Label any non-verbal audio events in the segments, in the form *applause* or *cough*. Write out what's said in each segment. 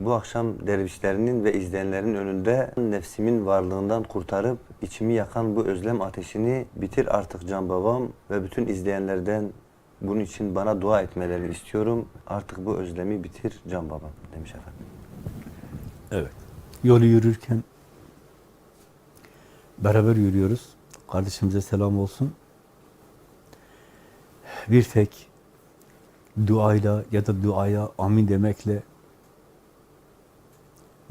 Bu akşam dervişlerinin ve izleyenlerin önünde nefsimin varlığından kurtarıp içimi yakan bu özlem ateşini bitir artık can babam ve bütün izleyenlerden bunun için bana dua etmelerini istiyorum. Artık bu özlemi bitir can babam demiş efendim. Evet. Yolu yürürken beraber yürüyoruz. Kardeşimize selam olsun. Bir tek duayla ya da duaya amin demekle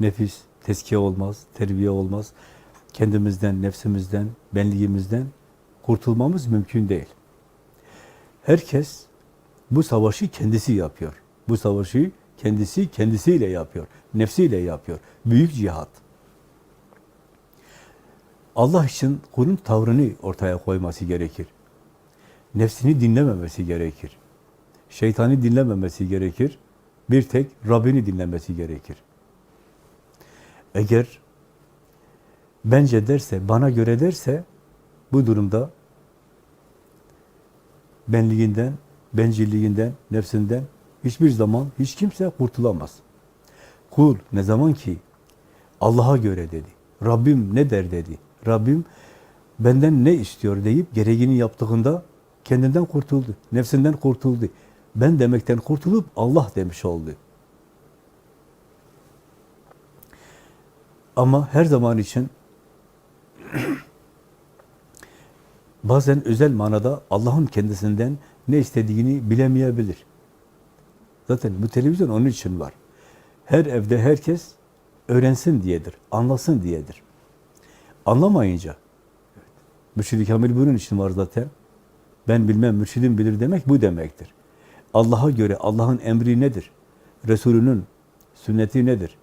nefis tezkiye olmaz, terbiye olmaz. Kendimizden, nefsimizden, benliğimizden kurtulmamız mümkün değil. Herkes bu savaşı kendisi yapıyor. Bu savaşı kendisi kendisiyle yapıyor. Nefsiyle yapıyor. Büyük cihat. Allah için kulun tavrını ortaya koyması gerekir. Nefsini dinlememesi gerekir. Şeytanı dinlememesi gerekir. Bir tek Rabbini dinlemesi gerekir. Eğer bence derse, bana göre derse bu durumda benliğinden, bencilliğinden, nefsinden hiçbir zaman hiç kimse kurtulamaz. Kul ne zaman ki Allah'a göre dedi, Rabbim ne der dedi, Rabbim benden ne istiyor deyip gereğini yaptığında kendinden kurtuldu, nefsinden kurtuldu. Ben demekten kurtulup Allah demiş oldu. Ama her zaman için *clears throat* bazen özel manada Allah'ın kendisinden ne istediğini bilemeyebilir. Zaten bu televizyon onun için var. Her evde herkes öğrensin diyedir, anlasın diyedir. Anlamayınca, mürşid-i kamil bunun için var zaten. Ben bilmem, mürşidim bilir demek bu demektir. Allah'a göre Allah'ın emri nedir? Resulünün sünneti nedir?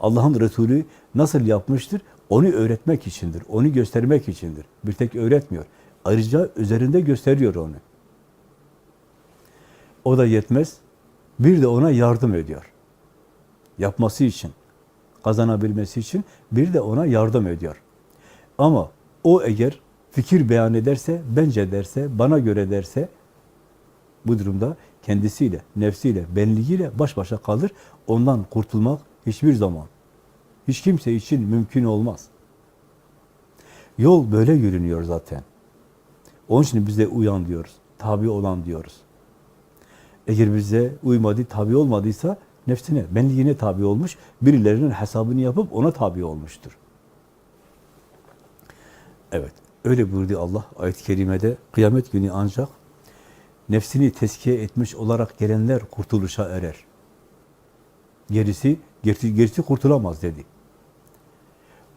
Allah'ın Resulü nasıl yapmıştır? Onu öğretmek içindir, onu göstermek içindir. Bir tek öğretmiyor. Ayrıca üzerinde gösteriyor onu. O da yetmez. Bir de ona yardım ediyor. Yapması için, kazanabilmesi için bir de ona yardım ediyor. Ama o eğer fikir beyan ederse, bence derse, bana göre derse, bu durumda kendisiyle, nefsiyle, benliğiyle baş başa kalır. Ondan kurtulmak hiçbir zaman, hiç kimse için mümkün olmaz. Yol böyle yürünüyor zaten. Onun için bize uyan diyoruz, tabi olan diyoruz. Eğer bize uymadı, tabi olmadıysa nefsine, benliğine tabi olmuş, birilerinin hesabını yapıp ona tabi olmuştur. Evet, öyle buyurdu Allah ayet-i kerimede. Kıyamet günü ancak nefsini teskiye etmiş olarak gelenler kurtuluşa erer. Gerisi, gerisi, gerisi kurtulamaz dedi.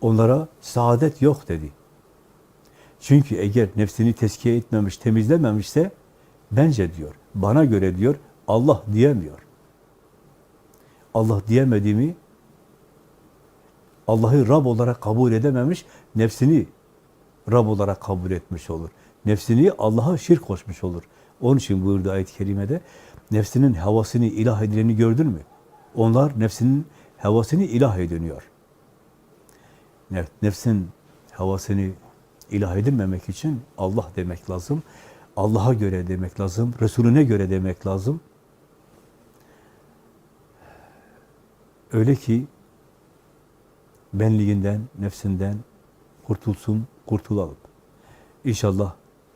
Onlara saadet yok dedi. Çünkü eğer nefsini teskiye etmemiş, temizlememişse bence diyor, bana göre diyor, Allah diyemiyor. Allah diyemediğimi Allah'ı Rab olarak kabul edememiş, nefsini Rab olarak kabul etmiş olur. Nefsini Allah'a şirk koşmuş olur. Onun için buyurdu ayet-i kerimede, nefsinin havasını ilah edileni gördün mü? Onlar nefsinin havasını ilah ediniyor. Nefsin havasını ilah edilmemek için Allah demek lazım. Allah'a göre demek lazım. Resulüne göre demek lazım. Öyle ki benliğinden, nefsinden kurtulsun, kurtulalım. İnşallah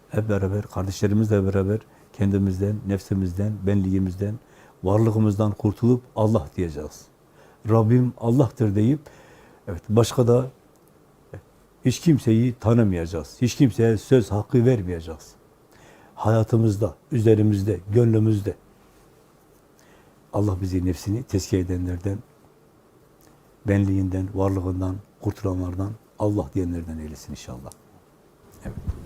hep beraber, kardeşlerimizle beraber kendimizden, nefsimizden, benliğimizden, varlığımızdan kurtulup Allah diyeceğiz. Rabbim Allah'tır deyip evet başka da hiç kimseyi tanımayacağız. Hiç kimseye söz hakkı vermeyeceğiz. Hayatımızda, üzerimizde, gönlümüzde. Allah bizi nefsini tezkiye edenlerden, benliğinden, varlığından, kurtulanlardan, Allah diyenlerden eylesin inşallah. Evet.